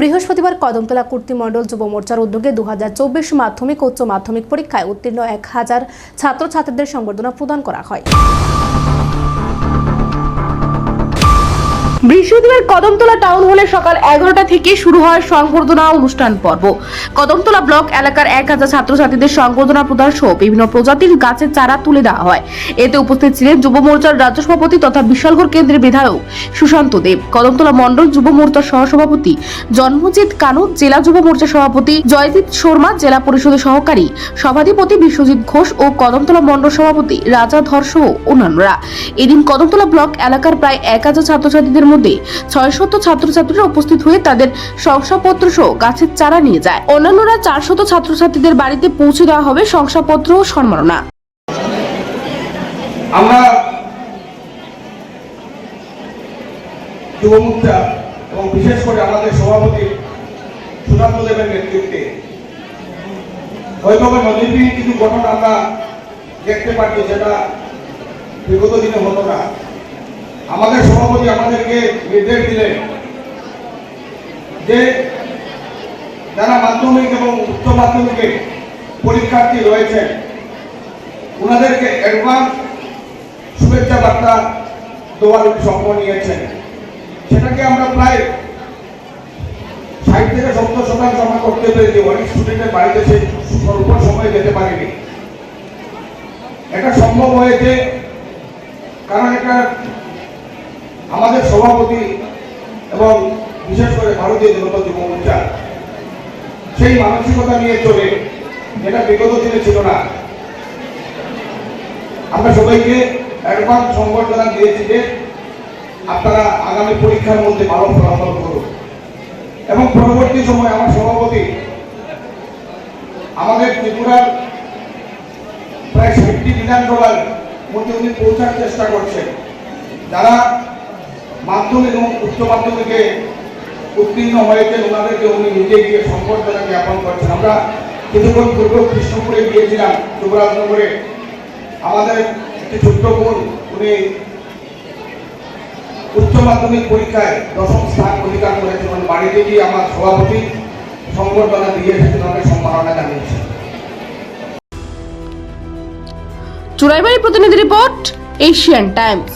বৃহস্পতিবার কদমতলা কুর্তিমণ্ডল যুব মোর্চার উদ্যোগে দু হাজার চব্বিশ মাধ্যমিক উচ্চ মাধ্যমিক পরীক্ষায় উত্তীর্ণ এক হাজার ছাত্রছাত্রীদের সংবর্ধনা প্রদান করা হয়। বৃহস্পতিবার কদমতলা টাউন হলে সকাল এগারোটা থেকে শুরু হয় সংবর্ধনা অনুষ্ঠান পর্ব। কদমতলা ব্লক এলাকার এক হাজার ছাত্রছাত্রীদের সংবর্ধনা প্রদান সহ বিভিন্ন প্রজাতির গাছের চারা তুলে দেওয়া হয়। এতে উপস্থিত ছিলেন যুব মোর্চার রাজ্য সভাপতি তথা বিশালগড় কেন্দ্রের বিধায়ক সুশান্ত দেব, কদমতলা মণ্ডল যুব মোর্চার সহসভাপতি জন্মজিৎ কানু, জেলা যুব মোর্চা সভাপতি জয়দীপ শর্মা, জেলা পরিষদের সহকারী সভাধিপতি বিশ্বজিৎ ঘোষ ও কদমতলা মণ্ডল সভাপতি রাজা ধর সহ অন্যান্যরা। এদিন কদমতলা ব্লক এলাকার প্রায় এক হাজার ছাত্রছাত্রীদের মধ্যে ছয় শত ছাত্রছাত্রীরা উপস্থিত হয়ে তাদের শংসাপত্র সহ গাছের চারা নিয়ে যায়। অন্যান্যরা চারশত ছাত্রছাত্রীদের বাড়িতে পৌঁছে দেওয়া হবে শংসাপত্র ও সম্মাননা। আমরা এবং বিশেষ করে আমাদের সভাপতি দেবের নেতৃত্বে নদীবিহীন কিছু ঘটনা আমরা দেখতে পাচ্ছি যেটা বিগত দিনে হতো না। আমাদের সভাপতি আমাদেরকে নির্দেশ দিলেন যে যারা মাধ্যমিক এবং উচ্চ মাধ্যমিকে পরীক্ষার্থী রয়েছেন ওনাদেরকে অ্যাডভান্স শুভেচ্ছা বার্তা দেওয়ার স্বপ্ন নিয়েছেন। সেটাকে আমরা প্রায় ষাট থেকে সত্তর শতাংশ আমরা করতে পেরেছি। অনেক স্টুডেন্টের বাড়িতে সেই স্বল্প সময় যেতে পারিনি। এটা সম্ভব হয়েছে কারণ এটা আমাদের সভাপতি এবং বিশেষ করে ভারতীয় জনতা যুব মোর্চা, সেই মানসিকতা নিয়ে চলে যেটা বিগত দিনে ছিল না। আমরা সবাইকে অ্যাডভান্স সংবর্ধনা দিয়েছি যে আপনারা আগামী পরীক্ষার মধ্যে ভালো ফলাফল করুন। এবং পরবর্তী সময় আমার সভাপতি আমাদের ত্রিপুরার প্রায় ষাটটি বিধানসভার মধ্যে উনি পৌঁছার চেষ্টা করছেন। যারা মাধ্যমিক এবং উচ্চ মাধ্যমিকে উত্তীর্ণ হয়েছেন ওনাদেরকে উনি নিজে গিয়ে সম্বর্ধনা জ্ঞাপন করছেন। আমরা কিছুক্ষণ পূর্ব কৃষ্ণপুরে গিয়েছিলাম যুবরাজনগরে আমাদের একটি ছোট্ট বোন, উনি উচ্চ মাধ্যমিক পরীক্ষায় দশম স্থান অধিকার করেছেন। বাড়িতে গিয়ে আমার সভাপতি সংবর্ধনা দিয়ে এসেছেন আমাকে সম্মাননা জানিয়েছেন চুরাইবাড়ি প্রতিনিধি রিপোর্ট, এশিয়ান টাইমস।